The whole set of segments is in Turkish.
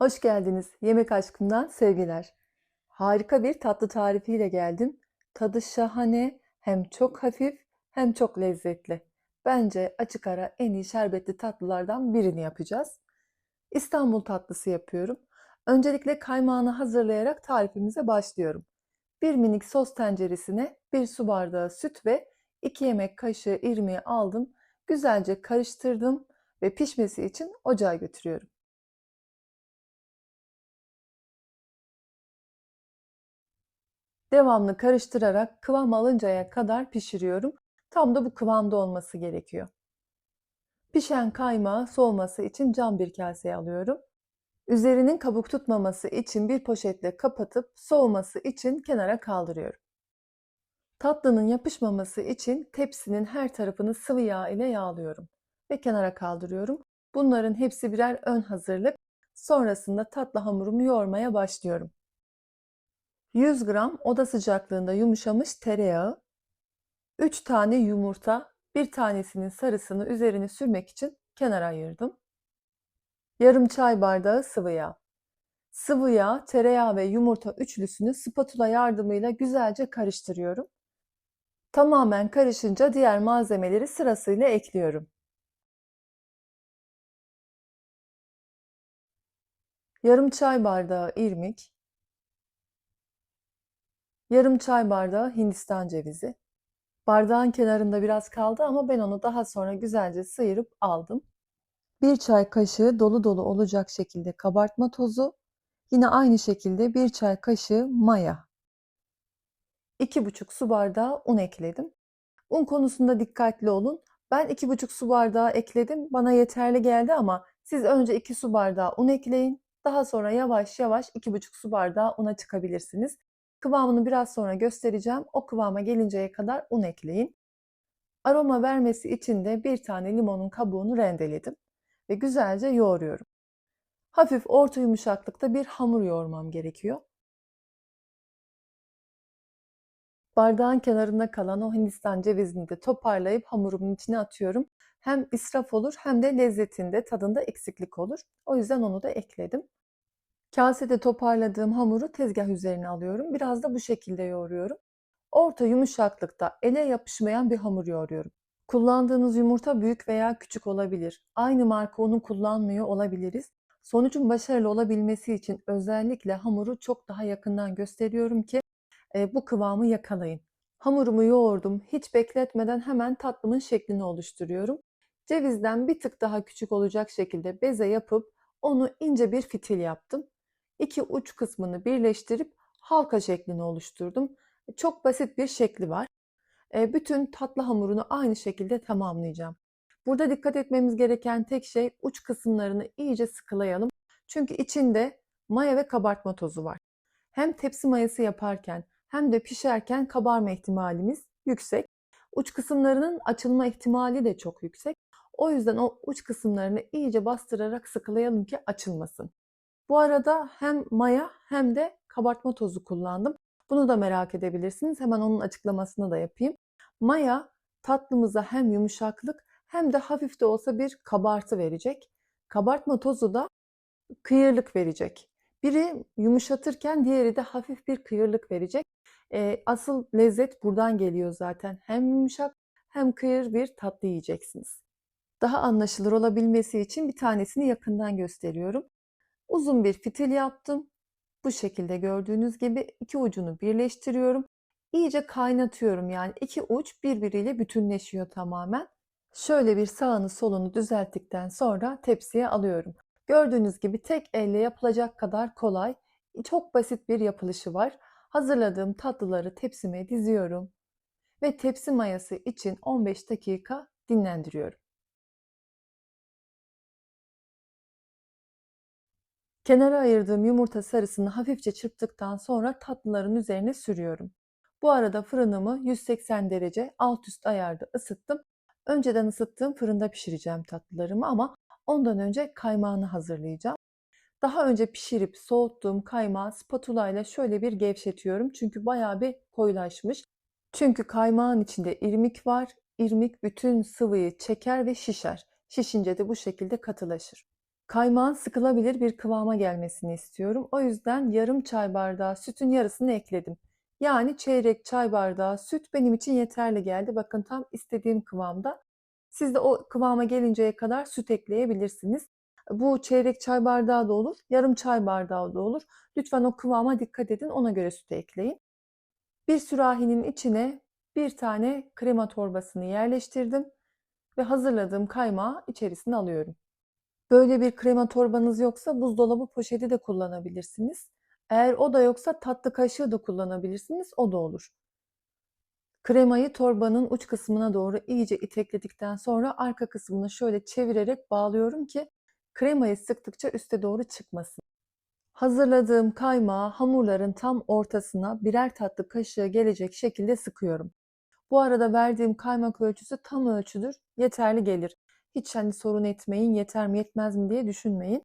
Hoş geldiniz. Yemek aşkımdan sevgiler. Harika bir tatlı tarifiyle geldim. Tadı şahane, hem çok hafif hem çok lezzetli. Bence açık ara en iyi şerbetli tatlılardan birini yapacağız. İstanbul tatlısı yapıyorum. Öncelikle kaymağını hazırlayarak tarifimize başlıyorum. Bir minik sos tenceresine bir su bardağı süt ve 2 yemek kaşığı irmiği aldım. Güzelce karıştırdım ve pişmesi için ocağa götürüyorum. Devamlı karıştırarak kıvam alıncaya kadar pişiriyorum. Tam da bu kıvamda olması gerekiyor. Pişen kaymağı soğuması için cam bir kaseye alıyorum. Üzerinin kabuk tutmaması için bir poşetle kapatıp soğuması için kenara kaldırıyorum. Tatlının yapışmaması için tepsinin her tarafını sıvı yağ ile yağlıyorum ve kenara kaldırıyorum. Bunların hepsi birer ön hazırlık. Sonrasında tatlı hamurumu yoğurmaya başlıyorum. 100 gram oda sıcaklığında yumuşamış tereyağı, 3 tane yumurta, bir tanesinin sarısını üzerine sürmek için kenara ayırdım. Yarım çay bardağı sıvı yağ. Sıvı yağ, tereyağı ve yumurta üçlüsünü spatula yardımıyla güzelce karıştırıyorum. Tamamen karışınca diğer malzemeleri sırasıyla ekliyorum. Yarım çay bardağı irmik, yarım çay bardağı hindistan cevizi. Bardağın kenarında biraz kaldı ama ben onu daha sonra güzelce sıyırıp aldım. Bir çay kaşığı dolu dolu olacak şekilde kabartma tozu, yine aynı şekilde bir çay kaşığı maya. 2,5 su bardağı un ekledim. Un konusunda dikkatli olun. Ben 2,5 su bardağı ekledim. Bana yeterli geldi ama siz önce 2 su bardağı un ekleyin. Daha sonra yavaş yavaş 2,5 su bardağı una çıkabilirsiniz. Kıvamını biraz sonra göstereceğim. O kıvama gelinceye kadar un ekleyin. Aroma vermesi için de bir tane limonun kabuğunu rendeledim ve güzelce yoğuruyorum. Hafif orta yumuşaklıkta bir hamur yoğurmam gerekiyor. Bardağın kenarında kalan o hindistan cevizini de toparlayıp hamurumun içine atıyorum. Hem israf olur hem de lezzetinde, tadında eksiklik olur. O yüzden onu da ekledim. Kasede toparladığım hamuru tezgah üzerine alıyorum. Biraz da bu şekilde yoğuruyorum. Orta yumuşaklıkta ele yapışmayan bir hamur yoğuruyorum. Kullandığınız yumurta büyük veya küçük olabilir. Aynı marka unu kullanmıyor olabiliriz. Sonucun başarılı olabilmesi için özellikle hamuru çok daha yakından gösteriyorum ki e, bu kıvamı yakalayın. Hamurumu yoğurdum. Hiç bekletmeden hemen tatlımın şeklini oluşturuyorum. Cevizden bir tık daha küçük olacak şekilde beze yapıp onu ince bir fitil yaptım. İki uç kısmını birleştirip halka şeklini oluşturdum. Çok basit bir şekli var. E, bütün tatlı hamurunu aynı şekilde tamamlayacağım. Burada dikkat etmemiz gereken tek şey uç kısımlarını iyice sıkılayalım. Çünkü içinde maya ve kabartma tozu var. Hem tepsi mayası yaparken hem de pişerken kabarma ihtimalimiz yüksek. Uç kısımlarının açılma ihtimali de çok yüksek. O yüzden o uç kısımlarını iyice bastırarak sıkılayalım ki açılmasın. Bu arada hem maya hem de kabartma tozu kullandım. Bunu da merak edebilirsiniz. Hemen onun açıklamasını da yapayım. Maya tatlımıza hem yumuşaklık hem de hafif de olsa bir kabartı verecek. Kabartma tozu da kıyırlık verecek. Biri yumuşatırken diğeri de hafif bir kıyırlık verecek. E, asıl lezzet buradan geliyor zaten. Hem yumuşak hem kıyır bir tatlı yiyeceksiniz. Daha anlaşılır olabilmesi için bir tanesini yakından gösteriyorum. Uzun bir fitil yaptım. Bu şekilde gördüğünüz gibi iki ucunu birleştiriyorum. İyice kaynatıyorum yani iki uç birbiriyle bütünleşiyor tamamen. Şöyle bir sağını solunu düzelttikten sonra tepsiye alıyorum. Gördüğünüz gibi tek elle yapılacak kadar kolay, çok basit bir yapılışı var. Hazırladığım tatlıları tepsime diziyorum ve tepsi mayası için 15 dakika dinlendiriyorum. Kenara ayırdığım yumurta sarısını hafifçe çırptıktan sonra tatlıların üzerine sürüyorum. Bu arada fırınımı 180 derece alt üst ayarda ısıttım. Önceden ısıttığım fırında pişireceğim tatlılarımı ama ondan önce kaymağını hazırlayacağım. Daha önce pişirip soğuttuğum kaymağı spatula ile şöyle bir gevşetiyorum. Çünkü bayağı bir koyulaşmış. Çünkü kaymağın içinde irmik var. İrmik bütün sıvıyı çeker ve şişer. Şişince de bu şekilde katılaşır. Kaymağın sıkılabilir bir kıvama gelmesini istiyorum. O yüzden yarım çay bardağı sütün yarısını ekledim. Yani çeyrek çay bardağı süt benim için yeterli geldi. Bakın tam istediğim kıvamda. Siz de o kıvama gelinceye kadar süt ekleyebilirsiniz. Bu çeyrek çay bardağı da olur, yarım çay bardağı da olur. Lütfen o kıvama dikkat edin, ona göre süt ekleyin. Bir sürahinin içine bir tane krema torbasını yerleştirdim ve hazırladığım kaymağı içerisine alıyorum. Böyle bir krema torbanız yoksa buzdolabı poşeti de kullanabilirsiniz. Eğer o da yoksa tatlı kaşığı da kullanabilirsiniz, o da olur. Kremayı torbanın uç kısmına doğru iyice itekledikten sonra arka kısmını şöyle çevirerek bağlıyorum ki kremayı sıktıkça üste doğru çıkmasın. Hazırladığım kaymağı hamurların tam ortasına birer tatlı kaşığı gelecek şekilde sıkıyorum. Bu arada verdiğim kaymak ölçüsü tam ölçüdür, yeterli gelir. Hiç hani sorun etmeyin, yeter mi yetmez mi diye düşünmeyin.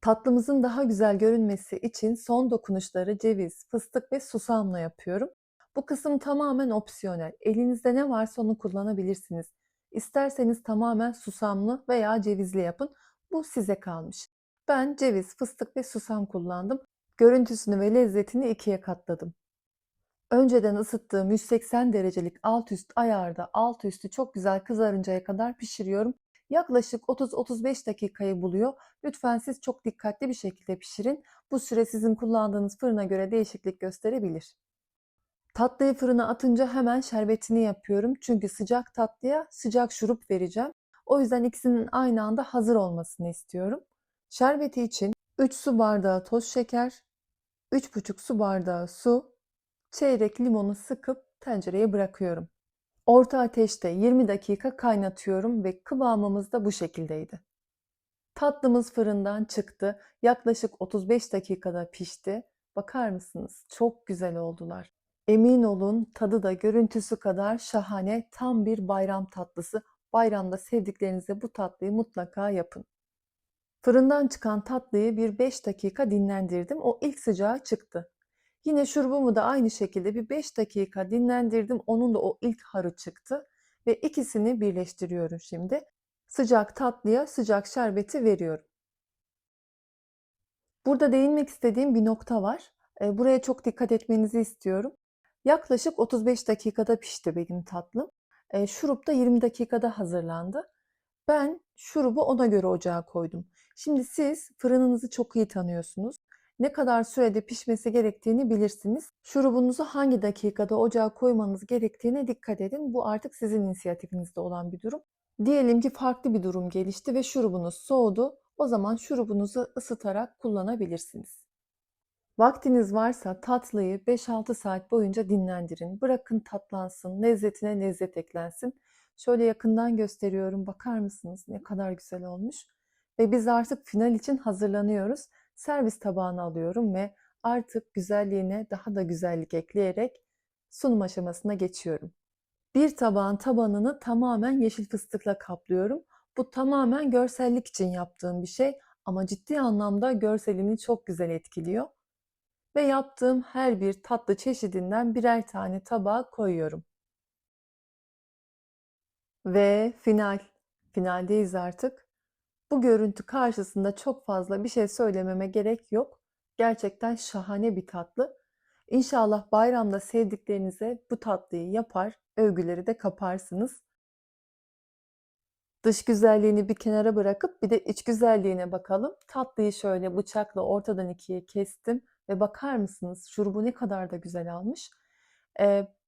Tatlımızın daha güzel görünmesi için son dokunuşları ceviz, fıstık ve susamla yapıyorum. Bu kısım tamamen opsiyonel. Elinizde ne varsa onu kullanabilirsiniz. İsterseniz tamamen susamlı veya cevizli yapın. Bu size kalmış. Ben ceviz, fıstık ve susam kullandım. Görüntüsünü ve lezzetini ikiye katladım. Önceden ısıttığım 180 derecelik alt üst ayarda alt üstü çok güzel kızarıncaya kadar pişiriyorum. Yaklaşık 30-35 dakikayı buluyor. Lütfen siz çok dikkatli bir şekilde pişirin. Bu süre sizin kullandığınız fırına göre değişiklik gösterebilir. Tatlıyı fırına atınca hemen şerbetini yapıyorum. Çünkü sıcak tatlıya sıcak şurup vereceğim. O yüzden ikisinin aynı anda hazır olmasını istiyorum. Şerbeti için 3 su bardağı toz şeker, 3,5 su bardağı su, çeyrek limonu sıkıp tencereye bırakıyorum. Orta ateşte 20 dakika kaynatıyorum ve kıvamımız da bu şekildeydi. Tatlımız fırından çıktı. Yaklaşık 35 dakikada pişti. Bakar mısınız? Çok güzel oldular. Emin olun tadı da görüntüsü kadar şahane tam bir bayram tatlısı. Bayramda sevdiklerinize bu tatlıyı mutlaka yapın. Fırından çıkan tatlıyı bir 5 dakika dinlendirdim. O ilk sıcağı çıktı. Yine şurubumu da aynı şekilde bir 5 dakika dinlendirdim. Onun da o ilk harı çıktı. Ve ikisini birleştiriyorum şimdi. Sıcak tatlıya sıcak şerbeti veriyorum. Burada değinmek istediğim bir nokta var. Buraya çok dikkat etmenizi istiyorum. Yaklaşık 35 dakikada pişti benim tatlım. Şurup da 20 dakikada hazırlandı. Ben şurubu ona göre ocağa koydum. Şimdi siz fırınınızı çok iyi tanıyorsunuz. Ne kadar sürede pişmesi gerektiğini bilirsiniz. Şurubunuzu hangi dakikada ocağa koymanız gerektiğine dikkat edin. Bu artık sizin inisiyatifinizde olan bir durum. Diyelim ki farklı bir durum gelişti ve şurubunuz soğudu. O zaman şurubunuzu ısıtarak kullanabilirsiniz. Vaktiniz varsa tatlıyı 5-6 saat boyunca dinlendirin. Bırakın tatlansın, lezzetine lezzet eklensin. Şöyle yakından gösteriyorum. Bakar mısınız ne kadar güzel olmuş? Ve biz artık final için hazırlanıyoruz. Servis tabağına alıyorum ve artık güzelliğine daha da güzellik ekleyerek sunum aşamasına geçiyorum. Bir tabağın tabanını tamamen yeşil fıstıkla kaplıyorum. Bu tamamen görsellik için yaptığım bir şey ama ciddi anlamda görselini çok güzel etkiliyor. Ve yaptığım her bir tatlı çeşidinden birer tane tabağa koyuyorum. Ve final. Finaldeyiz artık. Bu görüntü karşısında çok fazla bir şey söylememe gerek yok. Gerçekten şahane bir tatlı. İnşallah bayramda sevdiklerinize bu tatlıyı yapar, övgüleri de kaparsınız. Dış güzelliğini bir kenara bırakıp bir de iç güzelliğine bakalım. Tatlıyı şöyle bıçakla ortadan ikiye kestim ve bakar mısınız şurubu ne kadar da güzel almış.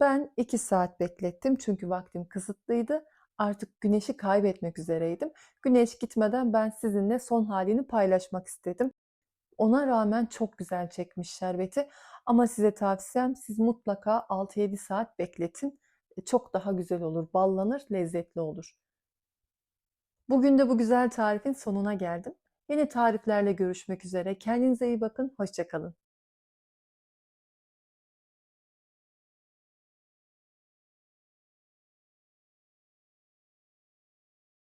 Ben 2 saat beklettim çünkü vaktim kısıtlıydı. Artık güneşi kaybetmek üzereydim. Güneş gitmeden ben sizinle son halini paylaşmak istedim. Ona rağmen çok güzel çekmiş şerbeti. Ama size tavsiyem siz mutlaka 6-7 saat bekletin. E, çok daha güzel olur, ballanır, lezzetli olur. Bugün de bu güzel tarifin sonuna geldim. Yeni tariflerle görüşmek üzere. Kendinize iyi bakın, hoşçakalın.